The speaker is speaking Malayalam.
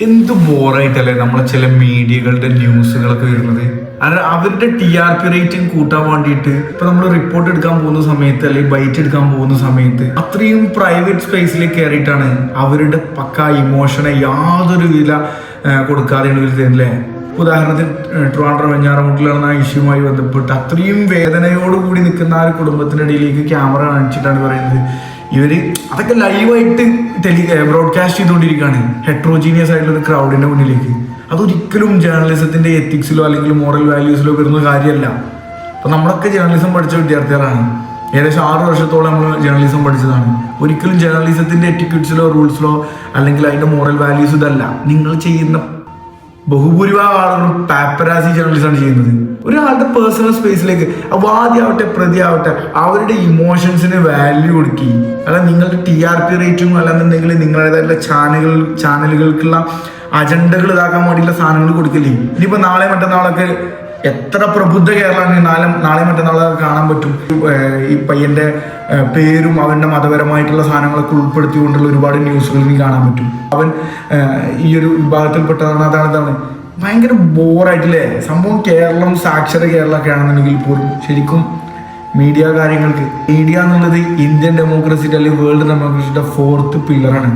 എന്ത് ബോറായിട്ടല്ലേ നമ്മളെ ചില മീഡിയകളുടെ ന്യൂസുകളൊക്കെ വരുന്നത്? അത് അവരുടെ ടി ആർ പി റേറ്റിംഗ് കൂട്ടാൻ വേണ്ടിയിട്ട് ഇപ്പൊ നമ്മൾ റിപ്പോർട്ട് എടുക്കാൻ പോകുന്ന സമയത്ത് അല്ലെങ്കിൽ ബൈറ്റ് എടുക്കാൻ പോകുന്ന സമയത്ത് അത്രയും പ്രൈവറ്റ് സ്പേസിലേക്ക് കയറിയിട്ടാണ് അവരുടെ പക്ക ഇമോഷനെ യാതൊരു വില കൊടുക്കാതെയാണ് ഇവർ ഉദാഹരണത്തിന് ട്രിവാൻഡ്രം വെഞ്ഞാറമുട്ടിൽ നടന്ന ഇഷ്യൂമായി ബന്ധപ്പെട്ട് അത്രയും വേദനയോടുകൂടി നിൽക്കുന്ന ആ ഒരു കുടുംബത്തിന്റെ ഇടയിലേക്ക് ക്യാമറ കാണിച്ചിട്ടാണ് പറയുന്നത്. ഇവർ അതൊക്കെ ലൈവായിട്ട് ടെലി ബ്രോഡ്കാസ്റ്റ് ചെയ്തുകൊണ്ടിരിക്കുകയാണ്. ഹെട്രോജീനിയസ് ആയിട്ടുള്ള ഒരു ക്രൗഡിന്റെ മുന്നിലേക്ക്. അതൊരിക്കലും ജേർണലിസത്തിന്റെ എത്തിക്സിലോ അല്ലെങ്കിൽ മോറൽ വാല്യൂസിലോ വരുന്ന കാര്യമല്ല. അപ്പൊ നമ്മളൊക്കെ ജേർണലിസം പഠിച്ച വിദ്യാർത്ഥികളാണ്. ഏകദേശം ആറ് വർഷത്തോളം നമ്മൾ ജേർണലിസം പഠിച്ചതാണ്. ഒരിക്കലും ജേർണലിസത്തിന്റെ എറ്റിക്യൂട്ട്സിലോ റൂൾസിലോ അല്ലെങ്കിൽ അതിന്റെ മോറൽ വാല്യൂസ് ഇതല്ല. നിങ്ങൾ ചെയ്യുന്ന ബഹുഭൂരിഭാഗം ആളുകളും പാപ്പരാസി ജേർണലിസ്റ്റാണ് ചെയ്യുന്നത്. ഒരാളുടെ പേഴ്സണൽ സ്പേസിലേക്ക് വാദിയാവട്ടെ പ്രതിയാവട്ടെ അവരുടെ ഇമോഷൻസിന് വാല്യൂ കൊടുക്കി. അല്ല നിങ്ങളുടെ ടി ആർ പി റേറ്റും അല്ലെന്നുണ്ടെങ്കിൽ നിങ്ങളുടേതായിട്ടുള്ള ചാനലുകൾ ചാനലുകൾക്കുള്ള അജണ്ടകൾ ഇതാക്കാൻ വേണ്ടിയുള്ള സാധനങ്ങൾ കൊടുക്കില്ലേ? ഇനിയിപ്പോൾ നാളെ മറ്റന്നാളൊക്കെ എത്ര പ്രബുദ്ധ കേരളമാണ് നാളെ നാളെ മറ്റന്നാളെ കാണാൻ പറ്റും. ഈ പയ്യന്റെ പേരും അവന്റെ മതപരമായിട്ടുള്ള സാധനങ്ങളൊക്കെ ഉൾപ്പെടുത്തിക്കൊണ്ടുള്ള ഒരുപാട് ന്യൂസുകൾ നീ കാണാൻ പറ്റും. അവൻ ഈ ഒരു വിഭാഗത്തിൽപ്പെട്ടതാണ് അതാണ് അതാണ് ഭയങ്കര ബോറായിട്ടില്ലേ? സംഭവം കേരളം സാക്ഷര കേരളമൊക്കെ ആണെന്നുണ്ടെങ്കിൽ പോലും ശരിക്കും മീഡിയ കാര്യങ്ങൾക്ക് മീഡിയ എന്നുള്ളത് ഇന്ത്യൻ ഡെമോക്രസിയുടെ അല്ലെങ്കിൽ വേൾഡ് ഡെമോക്രസിയുടെ ഫോർത്ത് പില്ലറാണ്